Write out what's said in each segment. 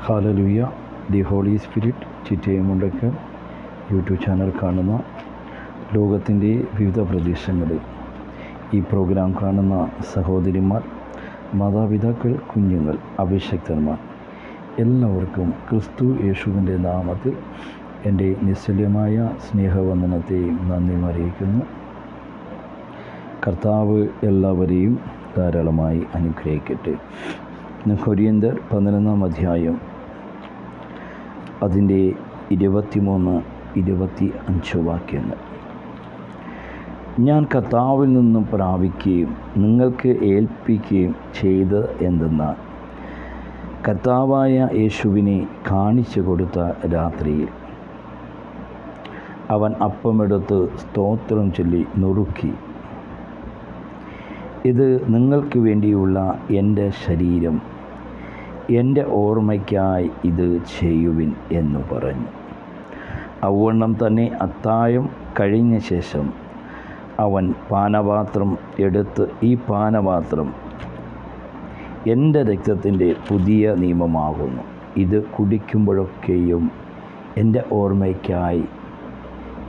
ഹാലലുയ്യ the holy spirit ചിറ്റയമുണ്ടക്ക് YouTube channel കാണുന്ന ലോകത്തിന്റെ വിവിധ പ്രദേശങ്ങളിൽ ഈ പ്രോഗ്രാം കാണുന്ന സഹോദരിമാർ മാതാപിതാക്കൾ കുഞ്ഞുങ്ങൾ അഭിഷക്തന്മാർ എല്ലാവർക്കും ക്രിസ്തു യേശുവിന്റെ നാമത്തിൽ എന്റെ നിശ്ചല്യമായ സ്നേഹവന്ദനത്തെ നന്ദി അറിയിക്കുന്നു. കർത്താവ് എല്ലാവരെയും ധാരാളമായി അനുഗ്രഹിക്കട്ടെ. കൊരിയന്തർ പതിനൊന്നാം അധ്യായം. അതിന്റെ ഇരുപത്തിമൂന്ന് ഇരുപത്തി അഞ്ച് വാക്യങ്ങൾ. ഞാൻ കർത്താവിൽ നിന്നും പ്രാപിക്കുകയും നിങ്ങൾക്ക് ഏൽപ്പിക്കുകയും ചെയ്ത് എന്തെന്നാൽ കർത്താവായ യേശുവിനെ കാണിച്ചു കൊടുത്ത രാത്രിയിൽ അവൻ അപ്പമെടുത്ത് സ്തോത്രം ചൊല്ലി നുറുക്കി ഇത് നിങ്ങൾക്ക് വേണ്ടിയുള്ള എന്റെ ശരീരം. എന്റെ ഓർമ്മയ്ക്കായി ഇത് ചെയ്യുവിൻ എന്ന് പറഞ്ഞു. അവണ്ണം തന്നെ അത്തായം കഴിഞ്ഞ ശേഷം അവൻ പാനപാത്രം എടുത്ത് ഈ പാനപാത്രം എന്റെ രക്തത്തിന്റെ പുതിയ നിയമമാകുന്നു. ഇത് കുടിക്കുമ്പോഴൊക്കെയും എന്റെ ഓർമ്മയ്ക്കായി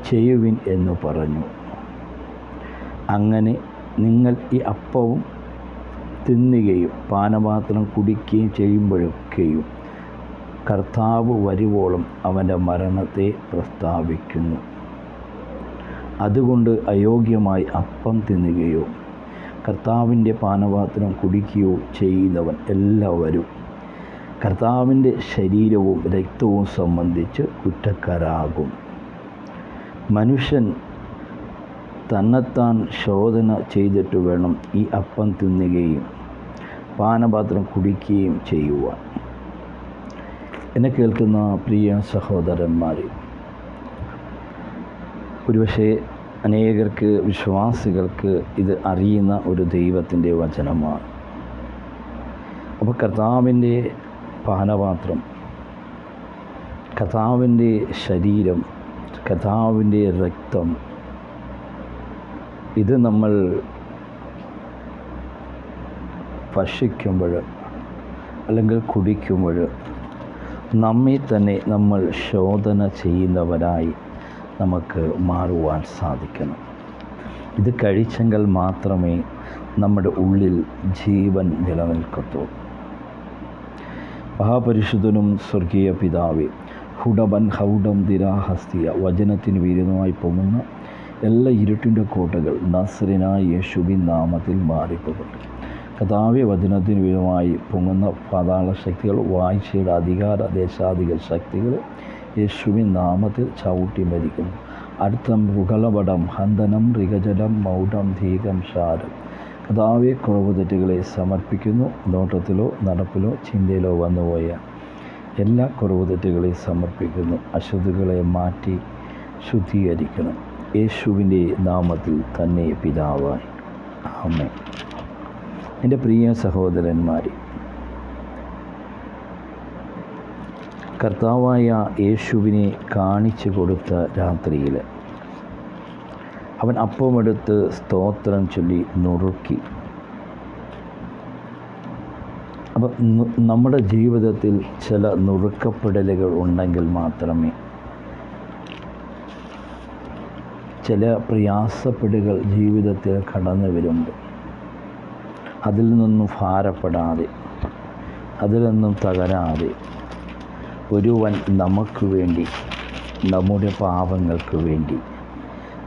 ചെയ്യുവിൻ എന്ന് പറഞ്ഞു. അങ്ങനെ നിങ്ങൾ ഈ അപ്പവും തിന്നുകയും പാനപാത്രം കുടിക്കുകയും ചെയ്യുമ്പോഴൊക്കെയും കർത്താവ് വരുവോളം അവന്റെ മരണത്തെ പ്രസ്താവിക്കുന്നു. അതുകൊണ്ട് അയോഗ്യമായി അപ്പം തിന്നുകയോ കർത്താവിന്റെ പാനപാത്രം കുടിക്കുകയോ ചെയ്യുന്നവൻ എല്ലാവരും കർത്താവിന്റെ ശരീരവും രക്തവും സംബന്ധിച്ച് കുറ്റക്കാരാകും. മനുഷ്യൻ തന്നെത്താൻ ശോധന ചെയ്തിട്ട് വേണം ഈ അപ്പം തിന്നുകയും പാനപാത്രം കുടിക്കുകയും ചെയ്യുവാൻ. എന്നെ കേൾക്കുന്ന പ്രിയ സഹോദരന്മാർ ഒരുപക്ഷെ അനേകർക്ക് വിശ്വാസികൾക്ക് ഇത് അറിയുന്ന ഒരു ദൈവത്തിന്റെ വചനമാണ്. അപ്പോൾ കർത്താവിന്റെ പാനപാത്രം കർത്താവിന്റെ ശരീരം കർത്താവിന്റെ രക്തം ഇത് നമ്മൾ ഭക്ഷിക്കുമ്പോൾ അല്ലെങ്കിൽ കുടിക്കുമ്പോൾ നമ്മെ തന്നെ നമ്മൾ ശോധന ചെയ്യുന്നവരായി നമുക്ക് മാറുവാൻ സാധിക്കണം. ഇത് കഴിച്ചെങ്കിൽ മാത്രമേ നമ്മുടെ ഉള്ളിൽ ജീവൻ നിലനിൽക്കത്തുള്ളൂ മഹാപരിശുദ്ധനും സ്വർഗീയ പിതാവേ ഹുഡബൻ ഹൗഡം ദിരാഹസ്തിയ വചനത്തിന് വിരുദ്ധമായി പൊങ്ങുന്ന എല്ലാ ഇരുട്ടിന്റെ കോട്ടകൾ നസറിനായി യേശുബിൻ നാമത്തിൽ മാറിപ്പോകട്ടെ കഥാവ്യ വചനത്തിന് വിധമായി പൊങ്ങുന്ന പാതാള ശക്തികൾ വായിച്ചയുടെ അധികാര ദേശാധിക ശക്തികൾ യേശുവിൻ നാമത്തിൽ ചവിട്ടി മരിക്കുന്നു. അടുത്ത മൃഗളപടം ഹന്തനം ഋഗജലം മൗഢം ധീകം ഷാരം കഥാവ്യ കുറവ് തെറ്റുകളെ സമർപ്പിക്കുന്നു. നോട്ടത്തിലോ നടപ്പിലോ ചിന്തയിലോ വന്നുപോയ എല്ലാ കുറവ് തെറ്റുകളെ സമർപ്പിക്കുന്നു. അശുദ്ധികളെ മാറ്റി ശുദ്ധീകരിക്കണം യേശുവിന്റെ നാമത്തിൽ തന്നെ പിതാവായി. അമ്മ എന്റെ പ്രിയ സഹോദരന്മാരെ കർത്താവായ യേശുവിനെ കാണിച്ചു കൊടുത്ത രാത്രിയിൽ അവൻ അപ്പമെടുത്ത് സ്തോത്രം ചൊല്ലി നുറുക്കി. അപ്പം നമ്മുടെ ജീവിതത്തിൽ ചില നുറുക്കപ്പെടലുകൾ ഉണ്ടെങ്കിൽ മാത്രമേ ചില പ്രയാസപ്പെടുകൾ ജീവിതത്തിൽ കടന്നു വരുമ്പോൾ അതിൽ നിന്നും ഭാരപ്പെടാതെ അതിൽ നിന്നും തകരാതെ ഒരുവൻ നമുക്ക് വേണ്ടി നമ്മുടെ പാപങ്ങൾക്ക് വേണ്ടി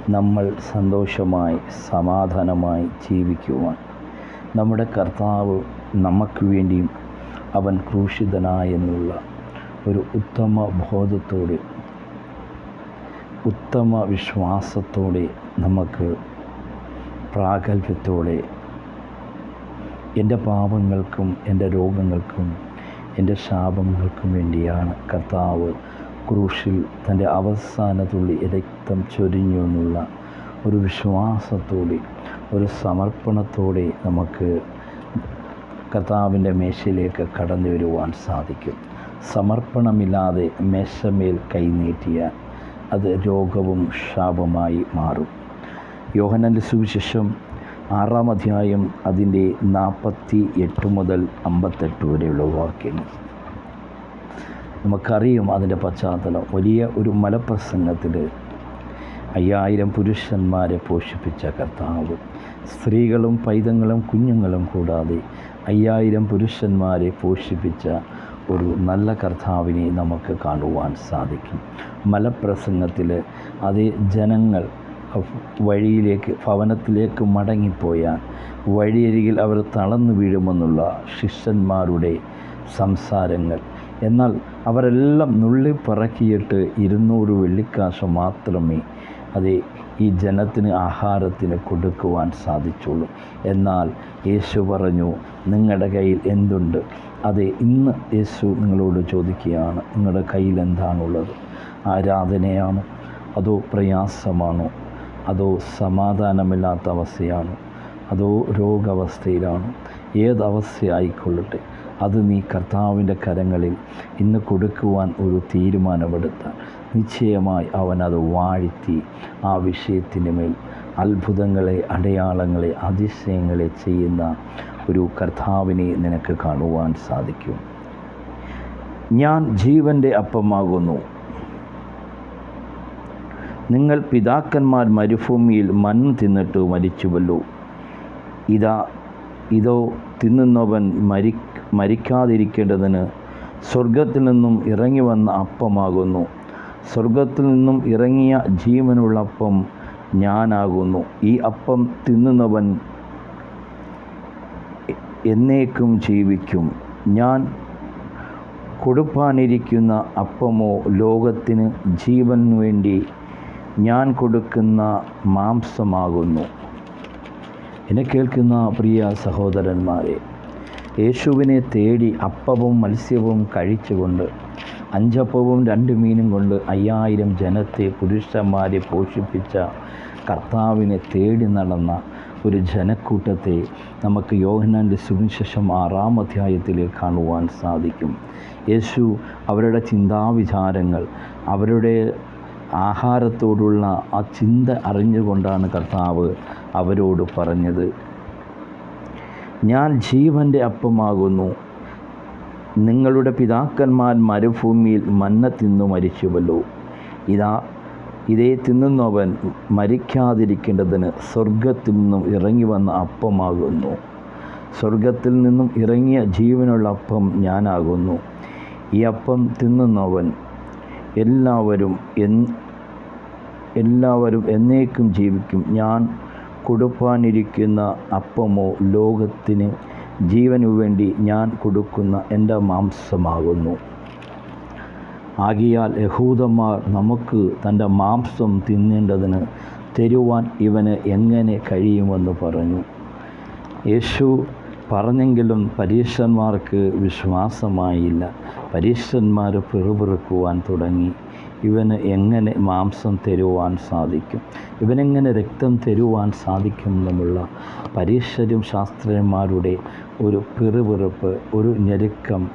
നമ്മൾ സന്തോഷമായി സമാധാനമായി ജീവിക്കുവാൻ നമ്മുടെ കർത്താവ് നമുക്ക് വേണ്ടിയും അവൻ ക്രൂശിതനായെന്നുള്ള ഒരു ഉത്തമ ബോധത്തോടെ ഉത്തമ വിശ്വാസത്തോടെ നമുക്ക് പ്രാഗൽഭ്യത്തോടെ എന്റെ പാപങ്ങൾക്കും എന്റെ രോഗങ്ങൾക്കും എന്റെ ശാപങ്ങൾക്കും വേണ്ടിയാണ് കർത്താവ് ക്രൂശിൽ തന്റെ അവസാന തുള്ളി രക്തം ചൊരിഞ്ഞു എന്നുള്ള ഒരു വിശ്വാസത്തോടെ ഒരു സമർപ്പണത്തോടെ നമുക്ക് കർത്താവിന്റെ മേശയിലേക്ക് കടന്നു വരുവാൻ സാധിക്കും. സമർപ്പണമില്ലാതെ മേശമേൽ കൈനീട്ടിയാൽ അത് രോഗവും ശാപമായി മാറും. യോഹനന്റെ സുവിശേഷം ആറാം അധ്യായം അതിന്റെ നാൽപ്പത്തി എട്ട് മുതൽ അമ്പത്തെട്ട് വരെയുള്ള വാക്യങ്ങൾ. നമുക്കറിയും അതിന്റെ പശ്ചാത്തലം. വലിയ ഒരു മലപ്രസംഗത്തിൽ അയ്യായിരം പുരുഷന്മാരെ പോഷിപ്പിച്ച കർത്താവ്. സ്ത്രീകളും പൈതങ്ങളും കുഞ്ഞുങ്ങളും കൂടാതെ അയ്യായിരം പുരുഷന്മാരെ പോഷിപ്പിച്ച ഒരു നല്ല കർത്താവിനെ നമുക്ക് കാണുവാൻ സാധിക്കും. മലപ്രസംഗത്തിൽ അതേ ജനങ്ങൾ വഴിയിലേക്ക് ഭവനത്തിലേക്ക് മടങ്ങിപ്പോയാൽ വഴിയരികിൽ അവർ തളർന്നു വീഴുമെന്നുള്ള ശിഷ്യന്മാരുടെ സംസാരങ്ങൾ. എന്നാൽ അവരെല്ലാം നുള്ളി പറക്കിയിട്ട് ഇരുന്നൂറ് വെള്ളിക്കാശ് മാത്രമേ അത് ഈ ജനത്തിന് ആഹാരത്തിന് കൊടുക്കുവാൻ സാധിച്ചുള്ളൂ. എന്നാൽ യേശു പറഞ്ഞു നിങ്ങളുടെ കയ്യിൽ എന്തുണ്ട്? അതെ ഇന്ന് യേശു നിങ്ങളോട് ചോദിക്കുകയാണ് നിങ്ങളുടെ കയ്യിൽ എന്താണുള്ളത്? ആരാധനയാണോ? അതോ പ്രയാസമാണോ? അതോ സമാധാനമില്ലാത്ത അവസ്ഥയാണോ? അതോ രോഗാവസ്ഥയിലാണോ? ഏതവസ്ഥയായിക്കൊള്ളട്ടെ അത് നീ കർത്താവിന്റെ കരങ്ങളിൽ ഇന്ന് കൊടുക്കുവാൻ ഒരു തീരുമാനമെടുത്താൽ നിശ്ചയമായി അവനത് വാഴ്ത്തി ആ വിഷയത്തിന് മേൽ അത്ഭുതങ്ങളെ അടയാളങ്ങളെ അതിശയങ്ങളെ ചെയ്യുന്ന ഒരു കർത്താവിനെ നിനക്ക് കാണുവാൻ സാധിക്കും. ഞാൻ ജീവന്റെ അപ്പമാകുന്നു. നിങ്ങൾ പിതാക്കന്മാർ മരുഭൂമിയിൽ മണ്ണ് തിന്നിട്ട് മരിച്ചുവല്ലോ. ഇതാ ഇതോ തിന്നുന്നവൻ മരി മരിക്കാതിരിക്കേണ്ടതിന് സ്വർഗത്തിൽ നിന്നും ഇറങ്ങി വന്ന അപ്പമാകുന്നു. സ്വർഗത്തിൽ നിന്നും ഇറങ്ങിയ ജീവനുള്ള അപ്പം ഞാനാകുന്നു. ഈ അപ്പം തിന്നുന്നവൻ എന്നേക്കും ജീവിക്കും. ഞാൻ കൊടുപ്പാനിരിക്കുന്ന അപ്പമോ ലോകത്തിന് ജീവന് വേണ്ടി ഞാൻ കൊടുക്കുന്ന മാംസമാകുന്നു. എന്നെ കേൾക്കുന്ന പ്രിയ സഹോദരന്മാരെ യേശുവിനെ തേടി അപ്പവും മത്സ്യവും കഴിച്ചുകൊണ്ട് അഞ്ചപ്പവും രണ്ട് മീനും കൊണ്ട് അയ്യായിരം ജനത്തെ പുരുഷന്മാരെ പോഷിപ്പിച്ച കർത്താവിനെ തേടി നടന്ന ഒരു ജനക്കൂട്ടത്തെ നമുക്ക് യോഹനാന്റെ സുവിശേഷം ആറാം അധ്യായത്തിൽ കാണുവാൻ സാധിക്കും. യേശു അവരുടെ ചിന്താവിചാരങ്ങൾ അവരുടെ ആഹാരത്തോടുള്ള ആ ചിന്ത അറിഞ്ഞുകൊണ്ടാണ് കർത്താവ് അവരോട് പറഞ്ഞത്. ഞാൻ ജീവന്റെ അപ്പമാകുന്നു. നിങ്ങളുടെ പിതാക്കന്മാർ മരുഭൂമിയിൽ മന്ന തിന്നു മരിച്ചുവല്ലോ ഇതാ ഇതേ തിന്നുന്നവൻ മരിക്കാതിരിക്കേണ്ടതിന് സ്വർഗത്തിൽ നിന്നും ഇറങ്ങി വന്ന അപ്പമാകുന്നു. സ്വർഗത്തിൽ നിന്നും ഇറങ്ങിയ ജീവനുള്ള അപ്പം ഞാനാകുന്നു. ഈ അപ്പം തിന്നുന്നവൻ എല്ലാവരും എൻ എല്ലാവരും എന്നേക്കും ജീവിക്കും. ഞാൻ കൊടുപ്പാനിരിക്കുന്ന അപ്പമോ ലോകത്തിന് ജീവനു വേണ്ടി ഞാൻ കൊടുക്കുന്ന എന്റെ മാംസമാകുന്നു. ആകിയാൽ യഹൂദന്മാർ നമുക്ക് തന്റെ മാംസം തിന്നേണ്ടതിന് തരുവാൻ ഇവന് എങ്ങനെ കഴിയുമെന്ന് പറഞ്ഞു. യേശു പറഞ്ഞെങ്കിലും പരീക്ഷന്മാർക്ക് വിശ്വാസമായില്ല. പരീക്ഷന്മാർ പിറുപിറുക്കുവാൻ തുടങ്ങി. ഇവന് എങ്ങനെ മാംസം തരുവാൻ സാധിക്കും? ഇവനെങ്ങനെ രക്തം തരുവാൻ സാധിക്കും എന്നുള്ള പരീക്ഷരും ശാസ്ത്രന്മാരുടെ ഒരു പിറുപിറുപ്പ് ഒരു ഞെരുക്കം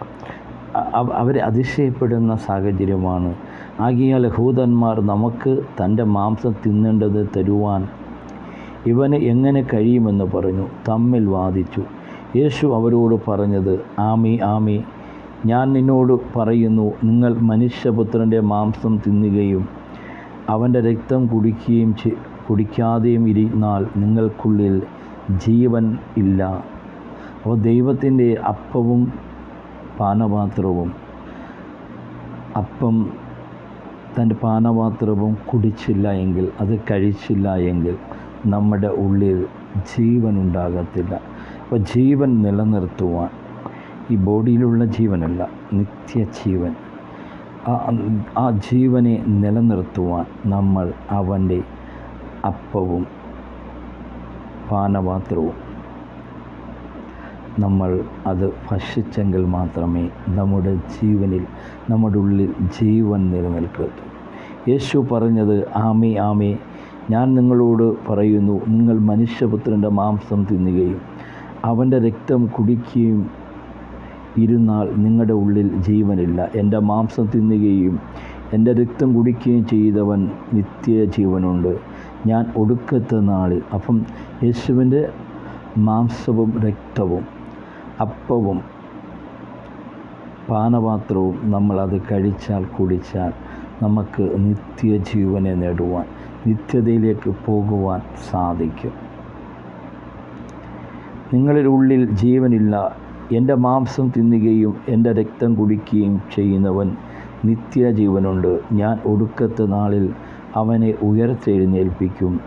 അവ- അവരെ അതിശയപ്പെടുന്ന സാഹചര്യമാണ്. ആകിയാൽ ഹൂതന്മാർ നമുക്ക് തന്റെ മാംസം തിന്നേണ്ടത് തരുവാൻ ഇവന് എങ്ങനെ കഴിയുമെന്ന് പറഞ്ഞു. തമ്മിൽ വാദിച്ചു. യേശു അവരോട് പറഞ്ഞത് ആമി ആമി ഞാൻ നിന്നോട് പറയുന്നു നിങ്ങൾ മനുഷ്യപുത്രന്റെ മാംസം തിന്നുകയും അവന്റെ രക്തം കുടിക്കുകയും കുടിക്കാതെയും ഇരുന്നാൽ നിങ്ങൾക്കുള്ളിൽ ജീവൻ ഇല്ല. അപ്പോൾ ദൈവത്തിന്റെ അപ്പവും പാനപാത്രവും അപ്പം തന്റെ പാനപാത്രവും കുടിച്ചില്ല എങ്കിൽ അത് കഴിച്ചില്ല എങ്കിൽ നമ്മുടെ ഉള്ളിൽ ജീവൻ ഉണ്ടാകത്തില്ല. അപ്പോൾ ജീവൻ നിലനിർത്തുവാൻ. ഈ ബോഡിയിലുള്ള ജീവനല്ല നിത്യജീവൻ ആ ആ ജീവനെ നിലനിർത്തുവാൻ നമ്മൾ അവന്റെ അപ്പവും പാനപാത്രവും. നമ്മൾ അത് ഭക്ഷിച്ചെങ്കിൽ മാത്രമേ നമ്മുടെ ജീവനിൽ നമ്മുടെ ഉള്ളിൽ ജീവൻ നിലനിൽക്കൂ. യേശു പറഞ്ഞത് ആമേ ആമേ ഞാൻ നിങ്ങളോട് പറയുന്നു നിങ്ങൾ മനുഷ്യപുത്രന്റെ മാംസം തിന്നുകയും അവന്റെ രക്തം കുടിക്കുകയും ഇരുന്നാൽ നിങ്ങളുടെ ഉള്ളിൽ ജീവനില്ല. എന്റെ മാംസം തിന്നുകയും എന്റെ രക്തം കുടിക്കുകയും ചെയ്തവൻ നിത്യജീവനുണ്ട്. ഞാൻ ഒടുക്കത്തെ നാളിൽ അപ്പം യേശുവിന്റെ മാംസവും രക്തവും അപ്പവും പാനപാത്രവും അത് കഴിച്ചാൽ കുടിച്ചാൽ നമുക്ക് നിത്യജീവനെ നേടുവാൻ നിത്യതയിലേക്ക് പോകുവാൻ സാധിക്കും. നിങ്ങളുടെ ഉള്ളിൽ ജീവനില്ല. എന്റെ മാംസം തിന്നുകയും എന്റെ രക്തം കുടിക്കുകയും ചെയ്യുന്നവൻ നിത്യജീവനുണ്ട്. ഞാൻ ഒടുക്കത്തെ നാളിൽ അവനെ ഉയർത്തെഴുന്നേൽപ്പിക്കും.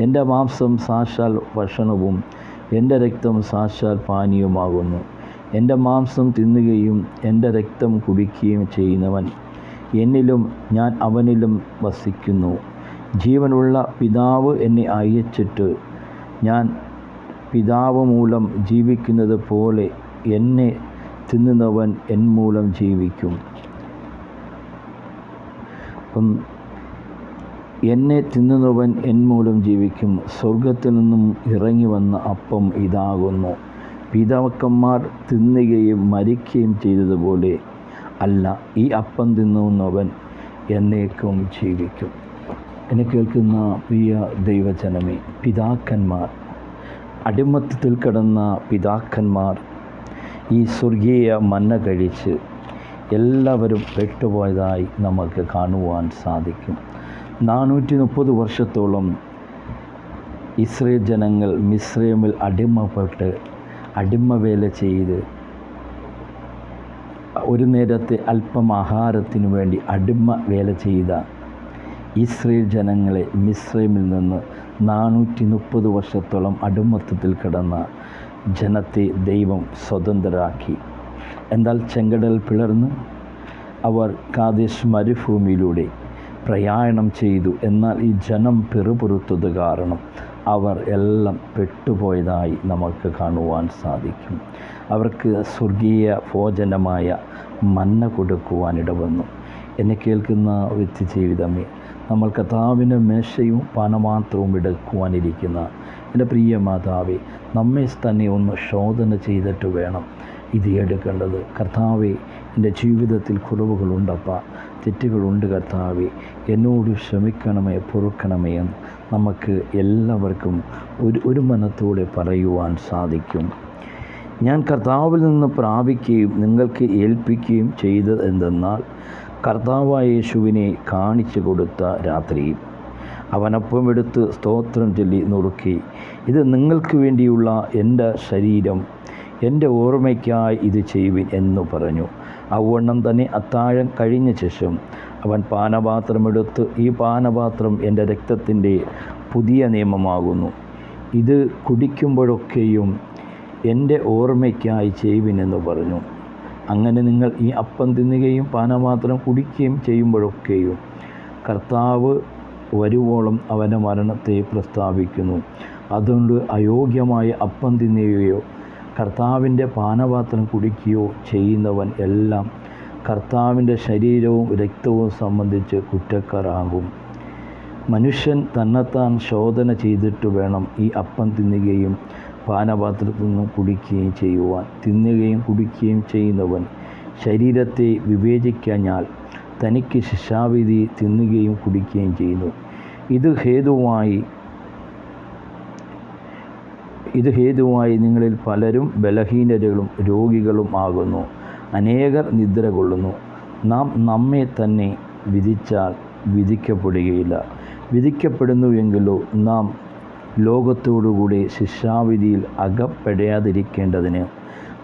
എന്റെ മാംസം സാക്ഷാൽ ഭക്ഷണവും എന്റെ രക്തം സാക്ഷാൽ പാനീയമാകുന്നു എന്റെ മാംസം തിന്നുകയും എന്റെ രക്തം കുടിക്കുകയും ചെയ്യുന്നവൻ എന്നിലും ഞാൻ അവനിലും വസിക്കുന്നു. ജീവനുള്ള പിതാവ് എന്നെ അയച്ചിട്ട് ഞാൻ പിതാവ് മൂലം ജീവിക്കുന്നത് പോലെ എന്നെ തിന്നുന്നവൻ എൻ മൂലം ജീവിക്കും. അപ്പം എന്നെ തിന്നുന്നവൻ എൻ മൂലം ജീവിക്കും. സ്വർഗത്തിൽ നിന്നും ഇറങ്ങി വന്ന അപ്പം ഇതാകുന്നു. പിതാക്കന്മാർ തിന്നുകയും മരിക്കുകയും ചെയ്തതുപോലെ അല്ല ഈ അപ്പം തിന്നുന്നവൻ എന്നേക്കും ജീവിക്കും. എന്നെ കേൾക്കുന്ന പ്രിയ ദൈവജനമേ പിതാക്കന്മാർ അടിമത്തത്തിൽ കിടന്ന പിതാക്കന്മാർ ഈ സ്വർഗീയ മന്ന കഴിച്ച് എല്ലാവരും പെട്ടുപോയതായി നമുക്ക് കാണുവാൻ സാധിക്കും. നാനൂറ്റി മുപ്പത് വർഷത്തോളം ഇസ്രയേൽ ജനങ്ങൾ മിസ്രൈമിൽ അടിമപ്പെട്ട് അടിമവേല ചെയ്ത് ഒരു നേരത്തെ അല്പം ആഹാരത്തിനു വേണ്ടി അടിമ വേല ചെയ്ത ഇസ്രയേൽ ജനങ്ങളെ മിസ്രൈമിൽ നിന്ന് നാനൂറ്റി മുപ്പത് വർഷത്തോളം അടിമത്തത്തിൽ കിടന്ന ജനത്തെ ദൈവം സ്വതന്ത്രരാക്കി. എന്നാൽ ചെങ്കടൽ പിളർന്ന് അവർ കാദേശ് മരുഭൂമിയിലൂടെ പ്രയാണം ചെയ്തു. എന്നാൽ ഈ ജനം പിറുപുറുത്തത് കാരണം അവർ എല്ലാം പെട്ടുപോയതായി നമുക്ക് കാണുവാൻ സാധിക്കും. അവർക്ക് സ്വർഗീയ ഭോജനമായ മന്ന കൊടുക്കുവാനിട വന്നു എന്നെ കേൾക്കുന്ന വ്യക്തി ജീവിതമേ നമ്മൾ കർത്താവിന്റെ മേശയും പാനമാത്രവും എടുക്കുവാനിരിക്കുന്ന എന്റെ പ്രിയ മാതാവി നമ്മെ തന്നെ ഒന്ന് ശോധന ചെയ്തിട്ട് വേണം ഇത് എടുക്കേണ്ടത്. കർത്താവെ എന്റെ ജീവിതത്തിൽ കുറവുകളുണ്ടപ്പ. തെറ്റുകളുണ്ട് കർത്താവെ. എന്നോട് ക്ഷമിക്കണമേ പൊറുക്കണമേ എന്ന് നമുക്ക് എല്ലാവർക്കും ഒരു ഒരു മനത്തോടെ പറയുവാൻ സാധിക്കും. ഞാൻ കർത്താവിൽ നിന്ന് പ്രാപിക്കുകയും നിങ്ങൾക്ക് ഏൽപ്പിക്കുകയും ചെയ്തത് എന്തെന്നാൽ കർത്താവായ യേശുവിനെ കാണിച്ചു കൊടുത്ത രാത്രി അവനൊപ്പം എടുത്ത് സ്തോത്രം ചൊല്ലി നുറുക്കി ഇത് നിങ്ങൾക്ക് വേണ്ടിയുള്ള എന്റെ ശരീരം എന്റെ ഓർമ്മയ്ക്കായി ഇത് ചെയ്യുവിൻ എന്നു പറഞ്ഞു. അവണ്ണം തന്നെ അത്താഴം കഴിഞ്ഞ ശേഷം അവൻ പാനപാത്രമെടുത്ത് ഈ പാനപാത്രം എന്റെ രക്തത്തിന്റെ പുതിയ നിയമമാകുന്നു. ഇത് കുടിക്കുമ്പോഴൊക്കെയും എന്റെ ഓർമ്മയ്ക്കായി ചെയ്യുവിനെന്ന് പറഞ്ഞു. അങ്ങനെ നിങ്ങൾ ഈ അപ്പം തിന്നുകയും പാനപാത്രം കുടിക്കുകയും ചെയ്യുമ്പോഴൊക്കെയും കർത്താവ് വരുവോളം അവന്റെ മരണത്തെ പ്രസ്താവിക്കുന്നു. അതുകൊണ്ട് അയോഗ്യമായ അപ്പം തിന്നുകയോ കർത്താവിന്റെ പാനപാത്രം കുടിക്കുകയോ ചെയ്യുന്നവൻ എല്ലാം കർത്താവിന്റെ ശരീരവും രക്തവും സംബന്ധിച്ച് കുറ്റക്കാരാകും. മനുഷ്യൻ തന്നെത്താൻ ശോധന ചെയ്തിട്ട് വേണം ഈ അപ്പം തിന്നുകയും പാനപാത്രത്തിൽ നിന്നും കുടിക്കുകയും ചെയ്യുവാൻ തിന്നുകയും കുടിക്കുകയും ചെയ്യുന്നവൻ ശരീരത്തെ വിവേചിക്കഞ്ഞാൽ തനിക്ക് ശിക്ഷാവിധി തിന്നുകയും കുടിക്കുകയും ചെയ്യുന്നു. ഇത് ഹേതുവായി ഇത് ഹേതുവായി നിങ്ങളിൽ പലരും ബലഹീനതകളും രോഗികളും ആകുന്നു. അനേകർ നിദ്ര കൊള്ളുന്നു. നാം നമ്മെ തന്നെ വിധിച്ചാൽ വിധിക്കപ്പെടുകയില്ല. വിധിക്കപ്പെടുന്നുവെങ്കിലോ നാം ലോകത്തോടുകൂടി ശിക്ഷാവിധിയിൽ അകപ്പെടാതിരിക്കേണ്ടതിന്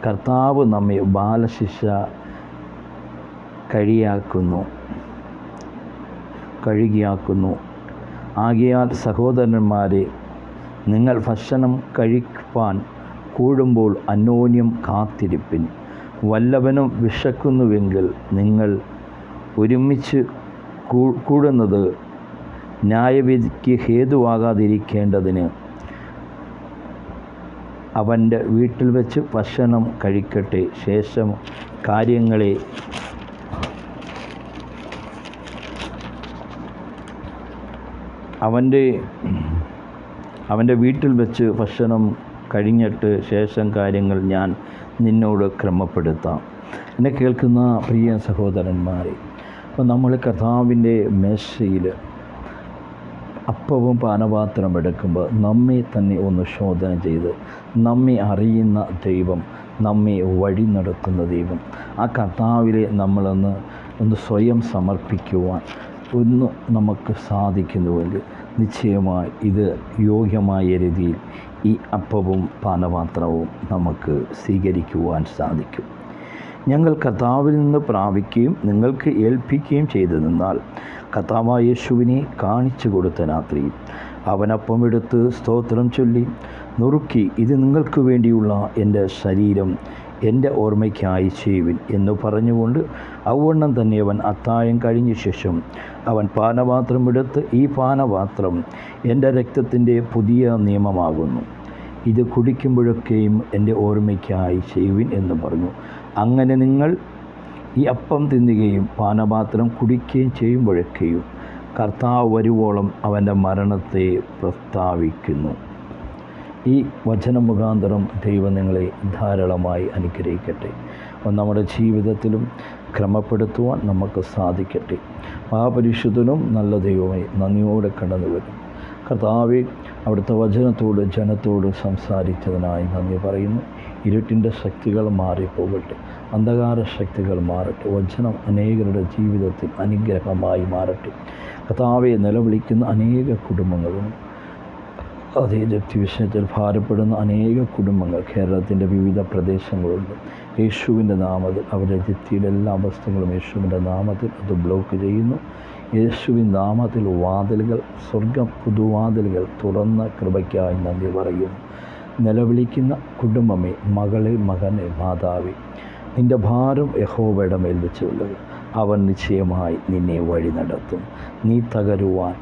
കർത്താവ് നമ്മെ ബാലശിക്ഷ കഴിയാക്കുന്നു കഴുകിയാക്കുന്നു. ആകയാൽ സഹോദരന്മാരെ നിങ്ങൾ ഭക്ഷണം കഴിപ്പാൻ കൂടുമ്പോൾ അന്യോന്യം കാത്തിരിപ്പിൻ. വല്ലവനും വിശക്കുന്നുവെങ്കിൽ നിങ്ങൾ ഒരുമിച്ച് കൂടുന്നത് ന്യായവിധിക്ക് ഹേതുവാകാതിരിക്കേണ്ടതിന് അവന്റെ വീട്ടിൽ വെച്ച് ഭക്ഷണം കഴിക്കട്ടെ. ശേഷം കാര്യങ്ങളെ അവന്റെ അവന്റെ വീട്ടിൽ വെച്ച് ഭക്ഷണം കഴിഞ്ഞിട്ട് ശേഷം കാര്യങ്ങൾ ഞാൻ നിന്നോട് ക്രമപ്പെടുത്താം. എന്നെ കേൾക്കുന്ന പ്രിയ സഹോദരന്മാരെ അപ്പോൾ നമ്മൾ കഥാവിന്റെ മേശയിൽ അപ്പവും പാനപാത്രം എടുക്കുമ്പോൾ നമ്മെ തന്നെ ഒന്ന് ശോധന ചെയ്ത് നമ്മെ അറിയുന്ന ദൈവം നമ്മെ വഴി നടത്തുന്ന ദൈവം. ആ കർത്താവിലെ നമ്മളൊന്ന് ഒന്ന് സ്വയം സമർപ്പിക്കുവാൻ ഒന്ന് നമുക്ക് സാധിക്കുന്നുവെങ്കിൽ നിശ്ചയമായി ഇത് യോഗ്യമായ രീതിയിൽ ഈ അപ്പവും പാനപാത്രവും നമുക്ക് സ്വീകരിക്കുവാൻ സാധിക്കും. ഞങ്ങൾ കർത്താവിൽ നിന്ന് പ്രാപിക്കുകയും നിങ്ങൾക്ക് ഏൽപ്പിക്കുകയും ചെയ്തു നിന്നാൽ കർത്താവായ യേശുവിനെ കാണിച്ചു കൊടുത്ത രാത്രി അവനപ്പം എടുത്ത് സ്തോത്രം ചൊല്ലി നുറുക്കി ഇത് നിങ്ങൾക്ക് വേണ്ടിയുള്ള എന്റെ ശരീരം എന്റെ ഓർമ്മയ്ക്കായി ചെയ്യുവിൻ എന്ന് പറഞ്ഞുകൊണ്ട് ഔവണ്ണം തന്നെ അവൻ അത്താഴം കഴിഞ്ഞ ശേഷം അവൻ പാനപാത്രം എടുത്ത് ഈ പാനപാത്രം എന്റെ രക്തത്തിന്റെ പുതിയ നിയമമാകുന്നു. ഇത് കുടിക്കുമ്പോഴൊക്കെയും എന്റെ ഓർമ്മയ്ക്കായി ചെയ്യുവിൻ എന്ന് പറഞ്ഞു. അങ്ങനെ നിങ്ങൾ ഈ അപ്പം തിന്നുകയും പാനപാത്രം കുടിക്കുകയും ചെയ്യുമ്പോഴൊക്കെയും കർത്താവ് വരുവോളം അവന്റെ മരണത്തെ പ്രസ്താവിക്കുന്നു. ഈ വചനമുഖാന്തരം ദൈവം നിങ്ങളെ ധാരാളമായി അനുഗ്രഹിക്കട്ടെ. നമ്മുടെ ജീവിതത്തിലും ക്രമപ്പെടുത്തുവാൻ നമുക്ക് സാധിക്കട്ടെ. മഹാപരിശുദ്ധനും നല്ല ദൈവമായി നന്ദിയോടെ കടന്നു വരും കർത്താവെ അവിടുത്തെ വചനത്തോട് ജനത്തോട് സംസാരിച്ചതിനായി നന്ദി പറയുന്നു. ഇരുട്ടിന്റെ ശക്തികൾ മാറിപ്പോകട്ടെ. അന്ധകാര ശക്തികൾ മാറട്ടെ. വചനം അനേകരുടെ ജീവിതത്തിൽ അനുഗ്രഹമായി മാറട്ടെ. കഥാവെ നിലവിളിക്കുന്ന അനേക കുടുംബങ്ങളും അതേ ജപ്തി വിഷയത്തിൽ ഭാരപ്പെടുന്ന അനേക കുടുംബങ്ങൾ കേരളത്തിന്റെ വിവിധ പ്രദേശങ്ങളുണ്ട്. യേശുവിന്റെ നാമത്തിൽ അവരുടെ ജപ്തിയിലെ എല്ലാ അവസ്ഥകളും യേശുവിന്റെ നാമത്തിൽ അത് ബ്ലോക്ക് ചെയ്യുന്നു. യേശുവിൻ നാമത്തിൽ വാതിലുകൾ സ്വർഗ പുതുവാതിലുകൾ തുറന്ന കൃപയ്ക്കായി നന്ദി പറയുന്നു നിലവിളിക്കുന്ന കുടുംബമേ മകളെ മകനെ മാതാവേ നിന്റെ ഭാരം യഹോവയുടെ മേൽ വെച്ചുള്ളത് അവൻ നിശ്ചയമായി നിന്നെ വഴി നടത്തും. നീ തകരുവാൻ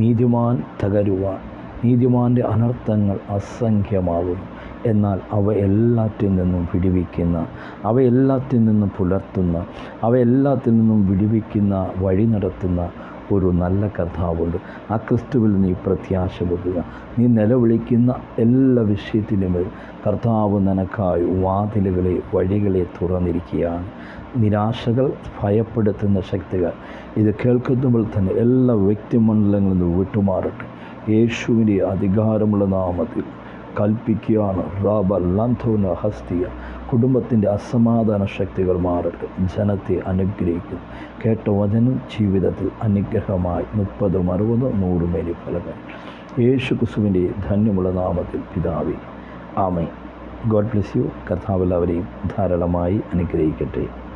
നീതിമാൻ തകരുവാൻ നീതിമാന്റെ അനർത്ഥങ്ങൾ അസംഖ്യമാകും എന്നാൽ അവയെല്ലാറ്റിൽ നിന്നും വിടുവിക്കുന്ന അവ എല്ലാത്തിൽ നിന്നും പുലർത്തുന്ന അവയെല്ലാത്തിൽ നിന്നും വിടുവിക്കുന്ന വഴി നടത്തുന്ന ഒരു നല്ല കർത്താവുണ്ട്. ആ ക്രിസ്തുവിൽ നീ പ്രത്യാശ വെക്കുക നീ നിലവിളിക്കുന്ന എല്ലാ വിഷയത്തിലും കർത്താവ് നിനക്കായി വാതിലുകളെ വഴികളെ തുറന്നിരിക്കുകയാണ്. നിരാശകൾ ഭയപ്പെടുത്തുന്ന ശക്തികൾ ഇത് കേൾക്കുമ്പോൾ തന്നെ എല്ലാ വ്യക്തിമണ്ഡലങ്ങളിൽ നിന്ന് വിട്ടുമാറട്ടെ. യേശുവിന്റെ അധികാരമുള്ള നാമത്തിൽ കൽപ്പിക്കുകയാണ്. റാബ ലന്ധുന ഹസ്തിയ കുടുംബത്തിന്റെ അസമാധാന ശക്തികൾ മാറട്ടെ. ജനത്തെ അനുഗ്രഹിക്കും. കേട്ട വചനം ജീവിതത്തിൽ അനുഗ്രഹമായി. മുപ്പതും അറുപതും നൂറും മേനി ഫലങ്ങൾ യേശു കുസുവിന്റെ ധന്യമുള്ള നാമത്തിൽ പിതാവി. ആമേ ഗോഡ് ബ്ലെസ് യു. കർത്താവ് ധാരാളമായി അനുഗ്രഹിക്കട്ടെ.